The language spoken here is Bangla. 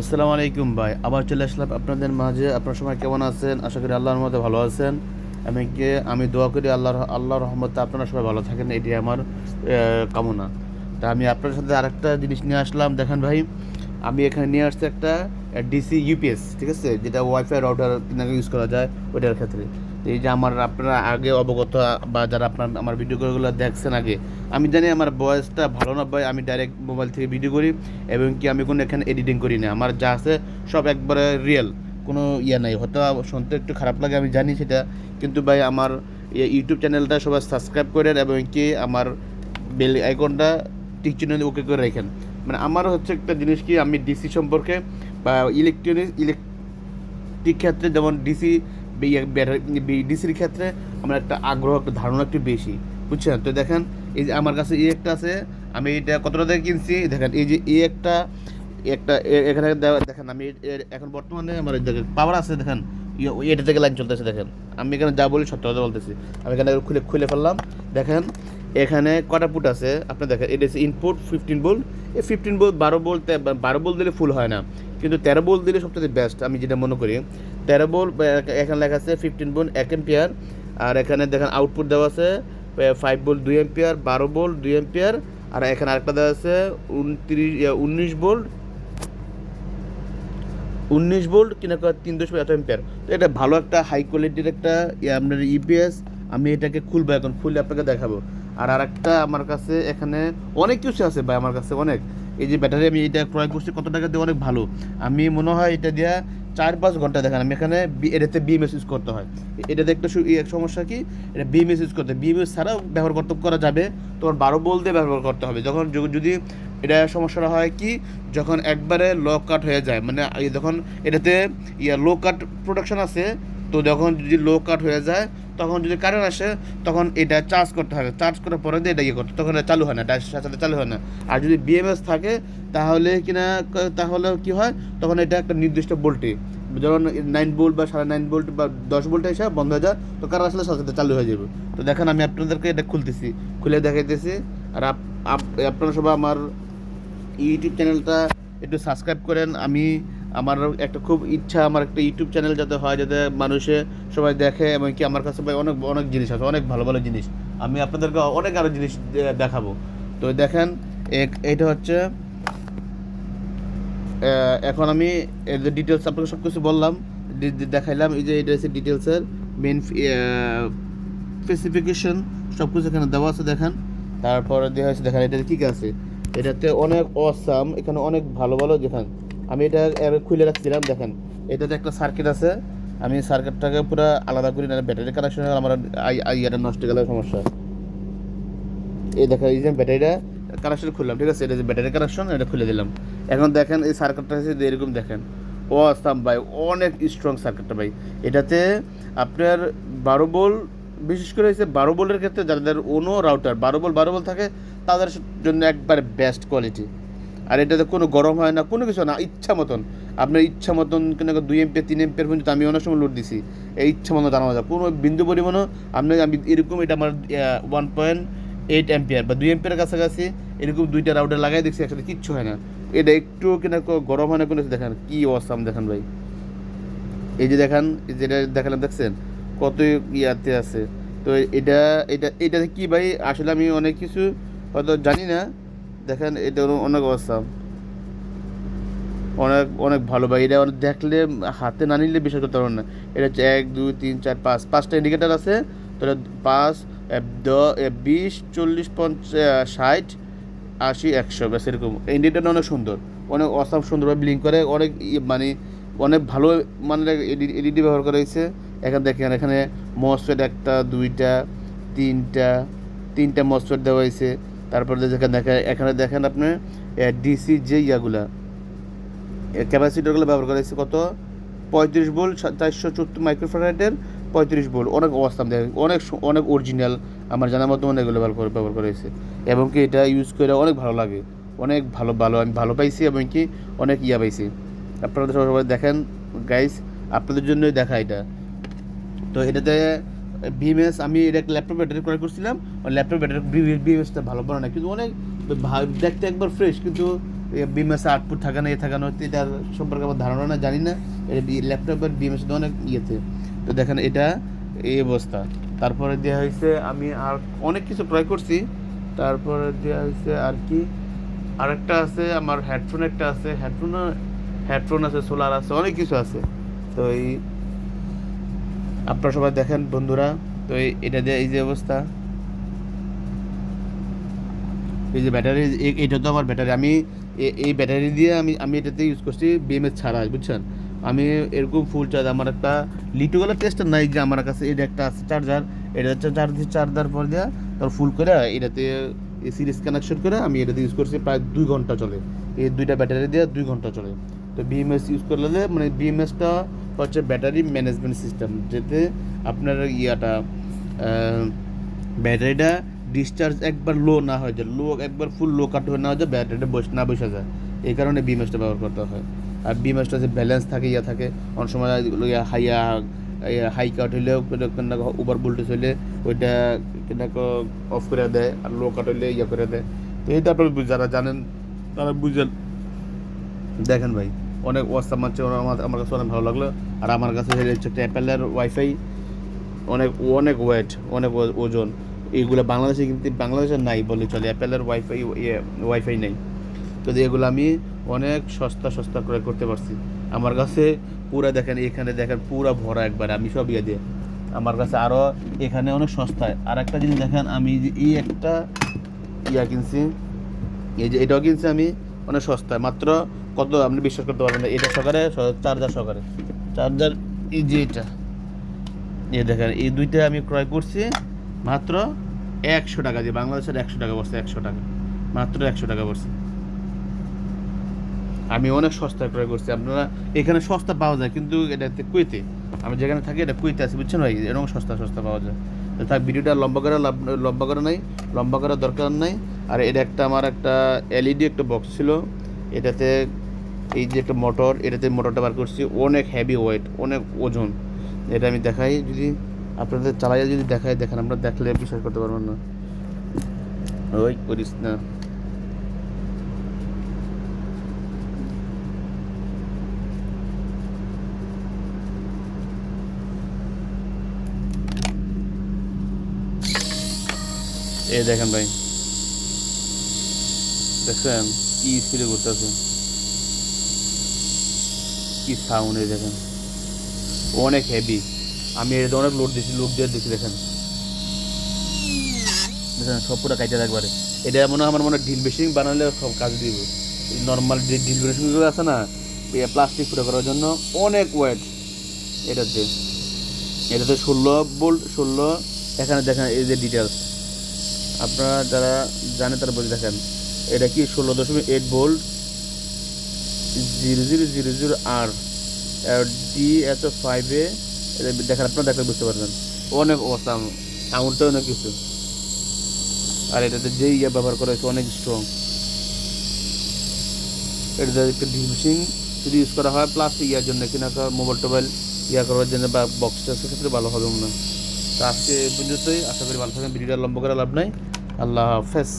আসসালামু আলাইকুম ভাই, আবার চলে আসলাম আপনাদের মাঝে। আপনার সময় কেমন আছেন? আশা করি আল্লাহর মধ্যে ভালো আছেন। আমি কে, আমি দোয়া করি আল্লাহর আল্লাহর রহমতে আপনারা সবাই ভালো থাকেন। এটি আমার কামনা। তা আমি আপনার সাথে আরেকটা জিনিস নিয়ে আসলাম। দেখেন ভাই, আমি এখানে নিয়ে আসছি একটা ডিসি ইউপিএস ঠিক আছে? যেটা ওয়াইফাই রাউটার ইউজ করা যায় ওইটার ক্ষেত্রে। তো এই যে আমার আপনারা আগে অবগত বা যারা আপনার আমার ভিডিওগুলো দেখছেন আগে, আমি জানি আমার বয়সটা ভালো না ভাই, আমি ডাইরেক্ট মোবাইল থেকে ভিডিও করি এবং কি আমি কোনো এখানে এডিটিং করি না। আমার যা আছে সব একবারে রিয়েল কোনো ইয়ে নাই। হয়তো শুনতে একটু খারাপ লাগে, আমি জানি সেটা। কিন্তু ভাই আমার ইউটিউব চ্যানেলটা সবাই সাবস্ক্রাইব করেন এবং কি আমার বেল আইকনটা টিক চিহ্ন ওকে করে রাখেন। মানে আমার হচ্ছে একটা জিনিস কি, আমি ডিসি সম্পর্কে বা ইলেকট্রনিক ইলেকট্রিক ক্ষেত্রে যেমন ডিসি ডিসির ক্ষেত্রে আমার একটা আগ্রহ, একটা ধারণা একটু বেশি, বুঝছেন? তো দেখেন, এই যে আমার কাছে এই একটা আছে, আমি এটা কতটা দিয়ে কিনছি? দেখেন, এই যে এই একটা একটা এখানে দেখেন, আমি এখন বর্তমানে আমার দেখেন পাওয়ার আছে, দেখেন, ইয়ে- এটা থেকে লাইন চলতেছে, দেখেন। আমি এখানে যা বলি সত্য কথা বলতেছি। আমি এখানে খুলে খুলে ফেললাম, দেখেন এখানে কটা পুট আছে? আপনি দেখেন এটা হচ্ছে ইনপুট ফিফটিন বোল্ট এই ফিফটিন বোল্ট বারো বোল্ট বারো বোল্ট দিলে ফুল হয় না। কিন্তু তেরো বোল্ট দিলে সবথেকে বেস্ট আমি যেটা মনে করি। তেরো বোল্ট এখানে লেখা আছে ফিফটিন বোল্ট এক এম্পিয়ার আর এখানে দেখেন আউটপুট দেওয়া আছে ফাইভ বোল্ট দুই এম্পিয়ার বারো বোল্ট দুই এম্পিয়ার আর এখানে আরেকটা দেওয়া আছে, উনত্রিশ উনিশ বোল্ট উনিশ বোল্ট কিনা তিন দশমিক এত এম্পিয়ার তো এটা ভালো একটা হাই কোয়ালিটির একটা আপনার ইপিএস আমি এটাকে খুলবো এখন, খুলে আপনাকে দেখাবো। আর আরেকটা আমার কাছে এখানে অনেক কিছু আছে ভাই, আমার কাছে অনেক। এই যে ব্যাটারি আমি এটা ক্রয় করছি, কত টাকা দিয়ে অনেক ভালো। আমি মনে হয় এটা দিয়া চার পাঁচ ঘণ্টা দেখেন। আমি এখানে এটাতে বিএমএস ইউজ করতে হয়। এটাতে একটা সমস্যা কি? এটা বিএমএস ইউজ করতে বিএমএস ছাড়াও ব্যবহার করতে করা যাবে। তোমার বারো বল দিয়ে ব্যবহার করতে হবে। যখন যদি এটা সমস্যাটা হয় কি? যখন একবারে লো কাট হয়ে যায়। মানে যখন এটাতে ইয়া লো কাট প্রোডাকশন আছে তো যখন যদি লো কাট হয়ে যায়, তখন যদি কারেন্ট আসে, তখন এটা চার্জ করতে হবে। চার্জ করার পরে দিয়ে এটা ইয়ে করতে তখন চালু হয় না সাথে চালু হয় না। আর যদি বিএমএস থাকে, তাহলে কিনা, তাহলে কি হয়? তখন এটা একটা নির্দিষ্ট বোল্টে যেমন নাইন বোল্ট বা সাড়ে নাইন বোল্ট বা দশ ভোল্ট এসে বন্ধ হয়ে যায়, তো কারেন্ট আসলে সাথে চালু হয়ে যাবে। তো দেখেন আমি আপনাদেরকে এটা খুলতেছি। খুলে দেখাইতেছি। আর আপ- আপ- আপনারা সবাই আমার ইউটিউব চ্যানেলটা একটু সাবস্ক্রাইব করেন। আমি আমার একটা খুব ইচ্ছা, আমার একটা ইউটিউব চ্যানেল যাতে হয়, যাতে মানুষে সবাই দেখে এবং কি আমার কাছে ভাই অনেক অনেক জিনিস আছে, অনেক ভালো ভালো জিনিস। আমি আপনাদেরকে অনেক আরও জিনিস দেখাবো। তো দেখেন, এক- এইটা হচ্ছে এখন আমি এর ডিটেলস আপনাকে সব কিছু বললাম দেখাইলাম, এই যে এটা হচ্ছে ডিটেলসের মেন স্পেসিফিকেশন সব কিছু এখানে দেওয়া আছে, দেখেন। তারপরে দেওয়া আছে, দেখেন, এটাতে কী আছে? এটাতে অনেক অসাম এখানে অনেক ভালো ভালো, দেখেন। আমি এটা খুলে রাখছিলাম, দেখেন। এটাতে একটা সার্কিট আছে, আমি সার্কিটটাকে পুরো আলাদা করি না ব্যাটারি কানেকশন আমার এটা নষ্ট গেলে, সমস্যা। এই দেখেন, এই যে ব্যাটারিটা কানেকশন খুললাম, ঠিক আছে? এটা যে ব্যাটারি কানেকশন এটা খুলে দিলাম। এখন দেখেন, এই সার্কিটটা যে এরকম দেখেন। ও আসাম ভাই, অনেক স্ট্রং সার্কিটটা ভাই। এটাতে আপনার বারো বল, বিশেষ করে হচ্ছে বারো বলের ক্ষেত্রে যাদের অন্য রাউটার বারো বল বারো বল থাকে, তাদের জন্য একবারে বেস্ট কোয়ালিটি আর এটাতে কোনো গরম হয় না, কোনো কিছু না, ইচ্ছা মতন। আপনার ইচ্ছা মতন কেন দুই এমপি, তিন এমপির পর্যন্ত আমি অনেক সময় লোড দিছি। এই ইচ্ছা মতো জানানো যায়। কোনো বিন্দু পরিমাণও আপনি আমি এরকম এটা আমার ওয়ান পয়েন্ট এইট এম্পিয়ার বা দুই এম্পিয়ার কাছাকাছি এরকম দুইটা রাউটার লাগাই দেখছি, একসাথে কিচ্ছু হয় না। এটা একটু কিনা গরম হয় না, কোনো দেখেন। কি অসাম দেখেন ভাই। এই যে দেখেন যেটা দেখালাম, দেখছেন? কত ইয়াতে আছে। তো এটা এটা, এটাতে কী ভাই? আসলে আমি অনেক কিছু হয়তো জানি না। দেখেন, এটা অনেক অসাম অনেক অনেক ভালো ভাই। এটা অনেক দেখলে হাতে না নিলে বিশ্বাস করতে পারবেন না। এটা হচ্ছে এক, দুই, তিন, চার, পাঁচ। পাঁচটা ইন্ডিকেটার আছে। তাহলে পাঁচ দ বিশ, চল্লিশ পঞ্চাশ ষাট, আশি, একশো। ব্যাস, এরকম। ইন্ডিকেটারটা অনেক সুন্দর। অনেক অসাম সুন্দরভাবে ব্লিঙ্ক করে। অনেক মানে অনেক ভালো মানে এলইডি ব্যবহার করা হয়েছে। এখানে দেখেন, এখানে মসফেট একটা, দুইটা, তিনটা তিনটা মসফেট দেওয়া হয়েছে। তারপরে দেখেন দেখেন এখানে দেখেন আপনি ডিসি যে ইয়াগুলা ক্যাপাসিটারগুলো ব্যবহার করা হয়েছে কত? পঁয়ত্রিশ বোল চারশো চোদ্দ মাইক্রোফারেটের পঁয়ত্রিশ বোল অনেক অবস্থান দেখেন অনেক অনেক অরিজিনাল আমার জানার মতো অনেক এগুলো ব্যবহার করে- ব্যবহার করা হয়েছে। এবং কি এটা ইউজ করে অনেক ভালো লাগে। অনেক ভালো ভালো, আমি ভালো পাইছি এবং কি অনেক ইয়া পাইছি। আপনারা সবাই দেখেন গাইস আপনাদের জন্যই দেখা এটা। তো এটাতে বিএমএস আমি এটা ল্যাপটপ ব্যাটারি ক্রয় করছিলাম। আর ল্যাপটপ ব্যাটারি বিএমএসটা ভালো পড়ে না, কিন্তু অনেক দেখতে একবার ফ্রেশ কিন্তু বিএমএস আউটপুট থাকে না, এ থাকে না এটার সম্পর্কে আমার ধারণা না, জানি না। এটা ল্যাপটপের বিএমএস অনেক ইয়েতে। তো দেখেন এটা, এই অবস্থা। তারপরে দেওয়া হয়েছে, আমি আর অনেক কিছু ট্রাই করছি। তারপরে দেওয়া হয়েছে আর কি, আরেকটা আছে, আমার হেডফোন একটা আছে হেডফোন হেডফোন আছে সোলার আছে, অনেক কিছু আছে। তো এই আপনারা সবাই দেখেন, বন্ধুরা। তো এটা দিয়ে এই যে অবস্থা। এই যে ব্যাটারি এটা তো আমার ব্যাটারি। আমি এই ব্যাটারি দিয়ে আমি আমি এটাতে ইউজ করছি বিএমএস ছাড়া, বুঝছেন? আমি এরকম ফুল চার্জ আমার একটা লিটুগুলো টেস্টার নাই যে আমার কাছে এটা একটা আছে চার্জার এটা হচ্ছে চার্জ চার্জ দেওয়ার পর দেওয়া তারপর ফুল করে এটাতে সিরিজ কানেকশন করে আমি এটাতে ইউজ করছি প্রায় দুই ঘণ্টা চলে। এই দুইটা ব্যাটারি দিয়ে দুই ঘণ্টা চলে। তো বিএমএস ইউজ করলে মানে বিএমএসটা হচ্ছে ব্যাটারি ম্যানেজমেন্ট সিস্টেম যেতে আপনার ইয়াটা ব্যাটারিটা ডিসচার্জ একবার লো না হয়ে যায় লো একবার ফুল লো কাট হয়ে না হয়ে যায় ব্যাটারিটা বসে, না বসে যায়। এই কারণে বিএমএসটা ব্যবহার করতে হয়। আর বিএমএসটা যে ব্যালেন্স থাকে, ইয়া থাকে, অনেক সময় ইয়া হাইয়া হাই কাট হইলেও ওভার ভোল্টেজ হইলে ওইটা কিনা অফ করে দেয়, আর লো কাট হইলে ইয়া করে দেয়। তো এটা আপনারা যারা জানেন, তারা বুঝেন। দেখেন ভাই। অনেক ওয়াটসঅ্যাপ মারছে আমার আমার কাছে অনেক ভালো লাগল। আর আমার কাছে হচ্ছে অ্যাপেলের ওয়াইফাই, অনেক অনেক ওয়েট, অনেক ওজন। এইগুলো বাংলাদেশে কিন্তু বাংলাদেশে নাই বলে চলে অ্যাপেলের ওয়াইফাই ওয়াইফাই নেই। তো এগুলো আমি অনেক সস্তা সস্তা করে করতে পারছি। আমার কাছে পুরা দেখেন, এখানে দেখেন পুরা ভরা একবার, আমি সব ইয়ে দিয়ে। আমার কাছে আরও এখানে অনেক সস্তায়। আর একটা জিনিস দেখেন, আমি এই একটা ইয়া কিনছি, এই যে এটাও কিনছি আমি অনেক সস্তায়। মাত্র কত আপনি বিশ্বাস করতে পারবেন না, এটা সকালে চার্জার সকালে চার্জার এই যে এটা। এই দেখেন, এই দুইটা আমি ক্রয় করছি, মাত্র একশো টাকা দিয়ে। বাংলাদেশের একশো টাকা পড়ছে, একশো টাকা। মাত্র একশো টাকা পড়ছে। আমি অনেক সস্তায় ক্রয় করছি। আপনারা এখানে সস্তা পাওয়া যায়, কিন্তু এটাতে কুইতে আমি যেখানে থাকি, এটা কুইতে আছি, বুঝছেন ভাই? এরকম সস্তা সস্তা পাওয়া যায়। তো থাক, ভিডিওটা লম্বা করা লম্বা করা নাই, লম্বা করার দরকার নাই। আর এটা একটা, আমার একটা এলইডি একটা বক্স ছিল। এটাতে এই যে একটা মোটর এটাতে মোটরটা বার করছি। অনেক হেভি ওয়েট অনেক ওজন। এটা আমি দেখাই, যদি আপনাদের চালাইয়া যদি দেখাই দেখেন আপনারা দেখলে বিশ্বাস করতে পারবেন না। ওই করিস না। এই দেখেন ভাই। দেখছেন কি স্পিডে করতেছে। কি সাউন্ড এই দেখেন। অনেক হেভি আমি এটা অনেক লোড দিছি লোড দিয়ে দিছি, দেখেন। দেখেন, সব পুরো কাইটে একবারে এটা মনে হয় আমার মনে হয় ড্রিল মেশিন বানালে সব কাজ দিব। নর্মাল যে ড্রিল মেশিনগুলো আছে না প্লাস্টিক ফুটো করার জন্য অনেক ওয়েট এটাতে। এটাতে ষোলো বোল্ট ষোলো। এখানে দেখেন এই যে ডিটেলস আপনারা যারা জানে তারা বলে দেখেন, এটা কি ষোলো দশমিক eight volt zero zero zero zero আর ডি এত ফাইভে এটা দেখেন, আপনারা দেখলে বুঝতে পারবেন। অনেক অসাম সাউন্ডটা অনেক কিছু। আর এটাতে যে ইয়ে ব্যবহার করা হয়েছে, অনেক স্ট্রং এটাতে একটা মেশিন যদি ইউজ করা হয় প্লাস ইয়ার জন্য কিনা মোবাইল টোবাইল ইয়া করার জন্য বা বক্সটা সেক্ষেত্রে ভালো হবে মনে হয়। তো আজকে পর্যন্তই। আশা করি ভালো থাকেন ভিডিওটা লম্বা করে লাভ নাই। আল্লাহ হাফেজ।